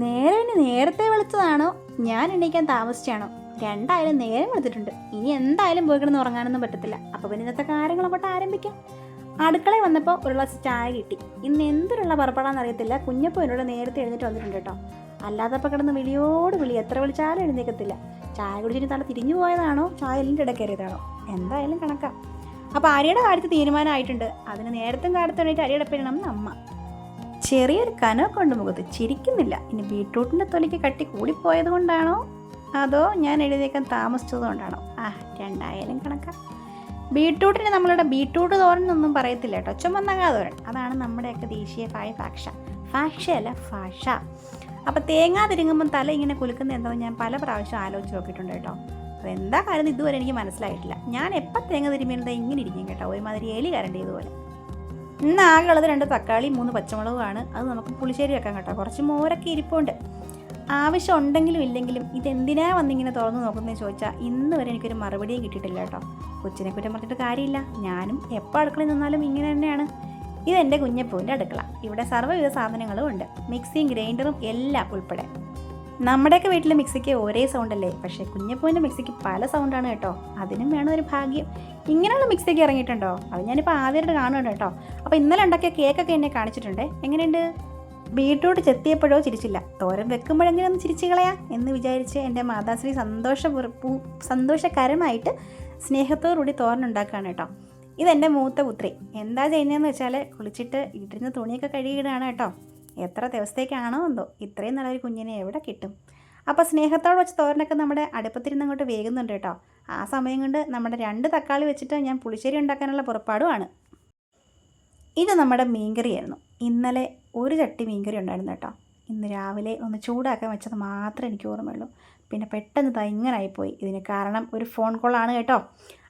നേരെ ഇനി നേരത്തെ വിളിച്ചതാണോ? ഞാൻ എണീക്കാൻ താമസിച്ചാണോ? രണ്ടായാലും നേരം വിളിച്ചിട്ടുണ്ട് ഇനി എന്തായാലും പോയി കിടന്ന് ഉറങ്ങാനൊന്നും പറ്റത്തില്ല. അപ്പോൾ പിന്നെ ഇന്നത്തെ കാര്യങ്ങളൊക്കെ ആരംഭിക്കാം? അടുക്കളയിൽ വന്നപ്പോൾ ഒരു ഗ്ലാസ് ചായ കിട്ടി. ഇന്ന് എന്തിനുള്ള പുറപ്പെടാന്ന് അറിയത്തില്ല. കുഞ്ഞപ്പോ എന്നോട് നേരത്തെ എഴുന്നേറ്റ് വന്നിട്ടുണ്ട് കേട്ടോ. അല്ലാത്തപ്പോൾ കിടന്ന് വിളിയോട് വിളി. എത്ര വിളിച്ചാലും എഴുന്നേക്കത്തില്ല. ചായ കുടിച്ചിട്ട് തല തിരിഞ്ഞു പോയതാണോ? ചായ എല്ലാം ഇടക്കേറിയതാണോ എന്തായാലും കണക്കാം. അപ്പോൾ അരിയുടെ കാര്യത്തിൽ തീരുമാനമായിട്ടുണ്ട്. അതിന് നേരത്തും കാലത്ത് വേണ്ടിയിട്ട് അരിയുടെ പേരണം അമ്മ. ചെറിയൊരു കനമൊക്കെ ഉണ്ട് മുഖത്ത് ചിരിക്കുന്നില്ല. ഇനി ബീട്രൂട്ടിന്റെ തൊലിക്ക് കട്ടി കൂടിപ്പോയത് കൊണ്ടാണോ? അതോ ഞാൻ എഴുതിയേക്കാൻ താമസിച്ചത് കൊണ്ടാണോ? ആ രണ്ടായാലും കണക്കാം. ബീട്രൂട്ടിന് നമ്മളുടെ ബീട്രൂട്ട് തോരൻ എന്നൊന്നും പറയത്തില്ല കേട്ടോ. ചുമന്നകാ തോരൻ. അതാണ് നമ്മുടെയൊക്കെ ദേശീയമായ ഫാക്ഷ. ഭാഷയല്ല ഫാഷ. അപ്പോൾ തേങ്ങ തിരുങ്ങുമ്പം തല ഇങ്ങനെ കുലുക്കുന്ന എന്തോ ഞാൻ പല പ്രാവശ്യം ആലോചിച്ച് നോക്കിയിട്ടുണ്ട് കേട്ടോ. എന്താ കാര്യം ഇതുവരെ എനിക്ക് മനസ്സിലായിട്ടില്ല. ഞാൻ എപ്പോൾ തേങ്ങ തിരുമ്മിയിരുന്നത് ഇങ്ങനെ ഇരിക്കും കേട്ടോ. ഒരുമാതിരി എലി കരണ്ട് ഇതുപോലെ ഇന്ന് ആകെ ഉള്ളത് രണ്ട് തക്കാളി മൂന്ന് പച്ചമുളകുമാണ്. അത് നമുക്ക് പുളിശ്ശേരി വെക്കാൻ കേട്ടോ. കുറച്ച് മോരൊക്കെ ഇരിപ്പുണ്ട്. ആവശ്യം ഉണ്ടെങ്കിലും ഇല്ലെങ്കിലും ഇതെന്തിനാ വന്നിങ്ങനെ തുറന്ന് നോക്കുന്നതെന്ന് ചോദിച്ചാൽ ഇന്ന് വരെ എനിക്കൊരു മറുപടിയും കിട്ടിയിട്ടില്ല കേട്ടോ. കൊച്ചിനെ കുറ്റം പറഞ്ഞിട്ട് കാര്യമില്ല. ഞാനും എപ്പോൾ അടുക്കളയിൽ നിന്നാലും ഇങ്ങനെ തന്നെയാണ്. ഇതെന്റെ കുഞ്ഞപ്പൂവിന്റെ അടുക്കള. ഇവിടെ സർവവിധ സാധനങ്ങളും ഉണ്ട്. മിക്സിയും ഗ്രൈൻഡറും എല്ലാം ഉൾപ്പെടെ. നമ്മുടെയൊക്കെ വീട്ടിലെ മിക്സിക്ക് ഒരേ സൗണ്ട് അല്ലേ പക്ഷേ കുഞ്ഞപ്പൂവിന്റെ മിക്സിക്ക് പല സൗണ്ടാണ് കേട്ടോ. അതിനും വേണം ഒരു ഭാഗ്യം. ഇങ്ങനെയുള്ള മിക്സിക്ക് ഇറങ്ങിയിട്ടുണ്ടോ? അത് ഞാനിപ്പോൾ ആദ്യമായിട്ട് കാണുന്നുണ്ട് കേട്ടോ. അപ്പോൾ ഇന്നലെ ഉണ്ടാക്കിയ കേക്കൊക്കെ എന്നെ കാണിച്ചിട്ടുണ്ട്. എങ്ങനെയുണ്ട്? ബീട്രൂട്ട് ചെത്തിയപ്പോഴോ ചിരിച്ചില്ല. തോരൻ വെക്കുമ്പോഴെങ്കിലും ഒന്ന് ചിരിച്ചു കളയാം എന്ന് വിചാരിച്ച് എന്റെ മാതാശ്രീ സന്തോഷ സന്തോഷകരമായിട്ട് സ്നേഹത്തോടുകൂടി തോരൻ ഉണ്ടാക്കുകയാണ് കേട്ടോ. ഇതെന്റെ മൂത്ത പുത്രി. എന്താ ചെയ്യുന്നതെന്ന് വെച്ചാൽ കുളിച്ചിട്ട് ഇട്ടിരുന്ന തുണിയൊക്കെ കഴുകിയിടാണ് കേട്ടോ. എത്ര ദിവസത്തേക്കാണോ എന്തോ ഇത്രയും നല്ലൊരു കുഞ്ഞിനെ എവിടെ കിട്ടും? അപ്പോൾ സ്നേഹത്തോട് വെച്ച് തോരനൊക്കെ നമ്മുടെ അടുപ്പത്തിരുന്ന് അങ്ങോട്ട് വേകുന്നുണ്ട് കേട്ടോ. ആ സമയം കൊണ്ട് നമ്മുടെ രണ്ട് തക്കാളി വെച്ചിട്ട് ഞാൻ പുളിശ്ശേരി ഉണ്ടാക്കാനുള്ള പുറപ്പാടുമാണ്. ഇത് നമ്മുടെ മീൻകറിയായിരുന്നു. ഇന്നലെ ഒരു ചട്ടി മീൻകറി ഉണ്ടായിരുന്നു കേട്ടോ. ഇന്ന് രാവിലെ ഒന്ന് ചൂടാക്കാൻ വെച്ചത് മാത്രമേ എനിക്ക് ഓർമ്മയുള്ളൂ. പിന്നെ പെട്ടെന്ന് ഭയങ്കരമായിപ്പോയി ഇതിന് കാരണം ഒരു ഫോൺ കോളാണ് കേട്ടോ.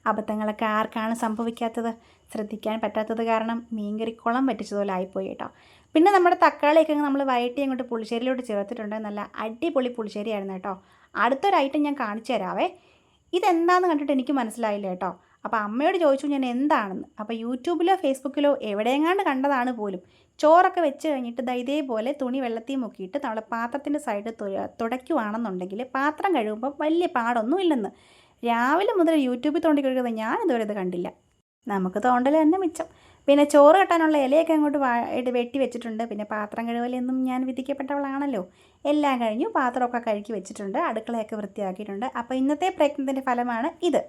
അബദ്ധങ്ങളൊക്കെ ആർക്കാണ് സംഭവിക്കാത്തത്? ശ്രദ്ധിക്കാൻ പറ്റാത്തത് കാരണം മീൻകറി കുളം പറ്റിച്ചതുപോലെ ആയിപ്പോയി കേട്ടോ. പിന്നെ നമ്മുടെ തക്കാളിയൊക്കെ നമ്മൾ വയറ്റി അങ്ങോട്ട് പുളിശ്ശേരിയിലോട്ട് ചേർത്തിട്ടുണ്ട്. നല്ല അടിപൊളി പുളിശ്ശേരിയായിരുന്നു കേട്ടോ. അടുത്തൊരു ഐറ്റം ഞാൻ കാണിച്ചു തരാവേ. ഇതെന്താണെന്ന് കണ്ടിട്ട് എനിക്ക് മനസ്സിലായില്ല കേട്ടോ. അപ്പോൾ അമ്മയോട് ചോദിച്ചു ഞാൻ എന്താണെന്ന്. അപ്പോൾ യൂട്യൂബിലോ ഫേസ്ബുക്കിലോ എവിടെയെങ്ങാണ്ട് കണ്ടതാണ് പോലും. ചോറൊക്കെ വെച്ച് കഴിഞ്ഞിട്ട് ദാ ഇതേപോലെ തുണി വെള്ളത്തിൽ മുക്കിയിട്ട് നമ്മൾ പാത്രത്തിന്റെ സൈഡ് തുടയ്ക്കുവാണെന്നുണ്ടെങ്കിൽ പാത്രം കഴുകുമ്പോൾ വലിയ പാടൊന്നും ഇല്ലെന്ന്. രാവിലെ മുതൽ യൂട്യൂബിൽ തോണ്ടി കഴിക്കുന്നത് ഞാൻ ഇതുവരെ ഇത് കണ്ടില്ല. നമുക്ക് തോണ്ടൽ തന്നെ മിച്ചം. പിന്നെ ചോറ് കെട്ടാനുള്ള ഇലയൊക്കെ അങ്ങോട്ട് വായിട്ട് വെട്ടി വെച്ചിട്ടുണ്ട്. പിന്നെ പാത്രം കഴുകലെന്നും ഞാൻ വിധിക്കപ്പെട്ടവളാണല്ലോ. എല്ലാം കഴിഞ്ഞു പാത്രമൊക്കെ കഴുകി വെച്ചിട്ടുണ്ട് അടുക്കളയൊക്കെ വൃത്തിയാക്കിയിട്ടുണ്ട്. അപ്പോൾ ഇന്നത്തെ പ്രയത്നത്തിന്റെ ഫലമാണ് ഇത്.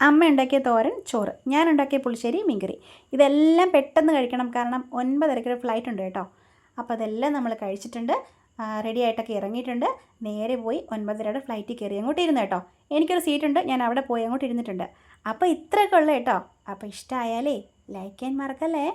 അമ്മ ഉണ്ടാക്കിയ തോരൻ ചോറ്. ഞാൻ ഉണ്ടാക്കിയ പുളിശ്ശേരി മീൻകറി. ഇതെല്ലാം പെട്ടെന്ന് കഴിക്കണം. കാരണം ഒൻപതരയ്ക്കൊരു ഫ്ലൈറ്റ് ഉണ്ട് കേട്ടോ. അപ്പോൾ അതെല്ലാം നമ്മൾ കഴിച്ചിട്ടുണ്ട്. റെഡി ആയിട്ടൊക്കെ ഇറങ്ങിയിട്ടുണ്ട്. നേരെ പോയി ഒൻപതരയുടെ ഫ്ലൈറ്റിൽ കയറി അങ്ങോട്ട് ഇരുന്ന് കേട്ടോ. എനിക്കൊരു സീറ്റ് ഉണ്ട്. ഞാൻ അവിടെ പോയി അങ്ങോട്ട് ഇരുന്നിട്ടുണ്ട്. അപ്പോൾ ഇത്രയൊക്കെ ഉള്ളു കേട്ടോ. അപ്പോൾ ഇഷ്ടമായാലേ ലൈക്ക് ചെയ്യാൻ മറക്കല്ലേ?